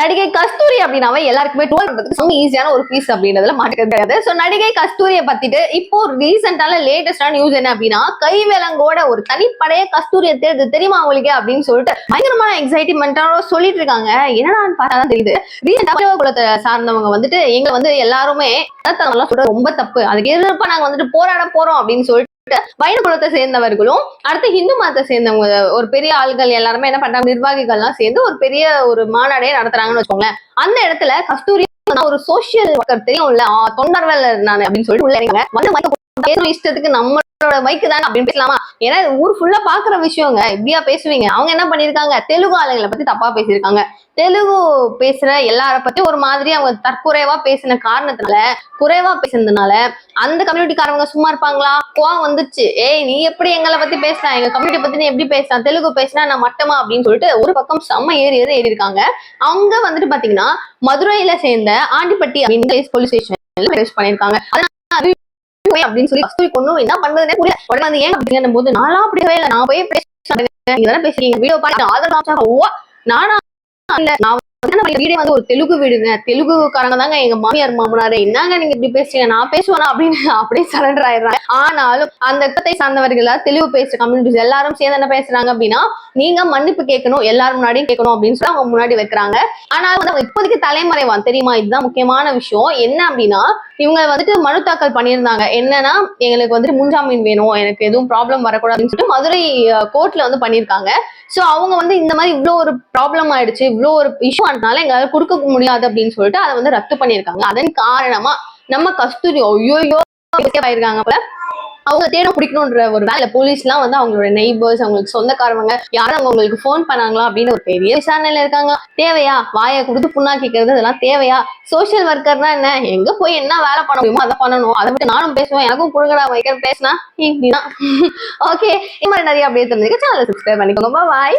நடிகை கஸ்தூரி அப்படின்னாவே எல்லாருக்குமே ட்ரோல் பண்றதுக்கு ரொம்ப ஈஸியான ஒரு பீஸ் அப்படின்றதுல மாட்டுக்கிறது கிடையாது. சோ நடிகை கஸ்தூரியை பத்திட்டு இப்போ ரீசெண்டான லேட்டஸ்டான நியூஸ் என்ன அப்படின்னா கைவிலங்கோட ஒரு தனிப்படைய கஸ்தூரியை தேர்தல் தெரியுமா அவங்களுக்கு அப்படின்னு சொல்லிட்டு பயங்கரமான எக்ஸைட்மெண்டோட சொல்லிட்டு இருக்காங்க. என்னடான்னு பார்த்தா தான் தெரியுது. ரீசெண்டா குலத்தை சார்ந்தவங்க வந்துட்டு எங்க வந்து எல்லாருமே சொல்றது ரொம்ப தப்பு. அதுக்கு எதிர்ப்பா நாங்க வந்துட்டு போராட போறோம் அப்படின்னு சொல்லிட்டு வைணவ குலத்தை சேர்ந்தவர்களும் அடுத்து ஹிந்து மதத்தை சேர்ந்தவங்க ஒரு பெரிய ஆள்கள் எல்லாருமே என்ன பண்றாங்க நிர்வாகிகள்லாம் சேர்ந்து ஒரு பெரிய ஒரு மாநாடே நடத்துறாங்கன்னு வச்சுக்கோங்களேன். அந்த இடத்துல கஸ்தூரி ஒரு சோசியல் ஒர்க்கர் தெரியும்ல ஆ, தொண்டர்வேல் நான் அப்படின்னு சொல்லிட்டு உள்ள வந்து இஷ்டத்துக்கு நம்மளோட மைக்கு தானே அப்படின்னு பேசலாமா? ஏன்னா இது ஊர் ஃபுல்லா பாக்குற விஷயங்க. இப்படியா பேசுவீங்க? அவங்க என்ன பண்ணிருக்காங்க? தெலுங்கு ஆளுங்களை பத்தி தப்பா பேசியிருக்காங்க. தெலுங்கு பேசுற எல்லார பத்தி ஒரு மாதிரி அவங்க தற்குறைவா பேசின காரணத்தினால குறைவா பேசுனதுனால அந்த கம்யூனிட்டிக்காரவங்க சும்மா இருப்பாங்களா? கோவம் வந்துச்சு. ஏய் நீ எப்படி எங்களை பத்தி பேசலாம் எங்க கம்யூனிட்டி பத்தி நீ எப்படி பேசலாம் தெலுங்கு பேசினா நான் மட்டமா அப்படின்னு சொல்லிட்டு ஒரு பக்கம் செம்ம ஏறி ஏறி ஏறி இருக்காங்க அவங்க வந்துட்டு பாத்தீங்கன்னா மதுரையில சேர்ந்த ஆண்டிப்பட்டி அப்படின்னு போலீஸ் ஸ்டேஷன் பண்ணிருக்காங்க போய் அப்படின்னு சொல்லி கஸ்தூரி கொண்டு என்ன பண்றதுனே புரியல. உடனே வந்து ஏன் அப்படிங்கிற போது நானும் அப்படியே இல்லை நான் போய் பேசுறேன் பேசுறீங்க. வீடியோ பார்த்து ஆதரவு காமிச்சாங்க ஓ நானா இல்ல. நான் வந்து வீடே வந்து ஒரு தெலுங்கு வீடுங்க. தெலுங்குக்காரங்க தாங்க எங்க மாமியார் மாமனாரு. என்னங்க நீங்க இப்படி பேசுறீங்க? நான் பேசுவேனா? அப்படின்னு அப்படியே சரண்டர் ஆயிடுறாங்க. ஆனாலும் அந்த இடத்தை சார்ந்தவர்கள் தெலுங்கு பேசுற கம்யூனிட்டிஸ் எல்லாரும் சேர்ந்து என்ன பேசுறாங்க அப்படின்னா நீங்க மன்னிப்பு கேட்கணும் எல்லாரும் முன்னாடியும் கேட்கணும் அப்படின்னு சொல்லி அவங்க முன்னாடி வைக்கிறாங்க. ஆனாலும் வந்து அவங்க இப்போதைக்கு தலைமறைவான். தெரியுமா? இதுதான் முக்கியமான விஷயம். என்ன அப்படின்னா இவங்க வந்துட்டு மனு தாக்கல் பண்ணியிருந்தாங்க. என்னன்னா எங்களுக்கு வந்துட்டு முன்ஜாமீன் வேணும் எனக்கு எதுவும் ப்ராப்ளம் வரக்கூடாதுன்னு சொல்லிட்டு மதுரை கோர்ட்ல வந்து பண்ணியிருக்காங்க. சோ அவங்க வந்து இந்த மாதிரி இவ்வளோ ஒரு ப்ராப்ளம் ஆயிடுச்சு இவ்வளோ ஒரு இஷ்யூ ஆனதுனால எங்களால கொடுக்க முடியாது அப்படின்னு சொல்லிட்டு அதை வந்து ரத்து பண்ணியிருக்காங்க. அதன் காரணமா நம்ம கஸ்தூரி ஐயோயோ ஆயிருக்காங்க போல. அவங்க தேட பிடிக்கணுன்ற ஒரு வேலை. போலீஸ்லாம் வந்து அவங்களோட நெய்பர்ஸ் அவங்களுக்கு சொந்தக்காரவங்க யாரும் அவங்க உங்களுக்கு ஃபோன் பண்ணாங்களா அப்படின்னு ஒரு பெரிய விசாரணையில இருக்காங்க. தேவையா? வாயை கொடுத்து புண்ணாக்கிக்கிறது இதெல்லாம் தேவையா? சோஷியல் ஒர்க்கர்னா என்ன? எங்க போய் என்ன வேலை பண்ண முடியுமோ அதை பண்ணணும். அதை விட்டு நானும் பேசுவேன். எனக்கும் கொடுங்கடா வைக்கிற பேசினா இப்படிதான். ஓகே இது மாதிரி நிறைய அப்படியே தெரிஞ்சுக்க சேனலை சப்ஸ்கிரைப் பண்ணிக்கோங்க. பாய்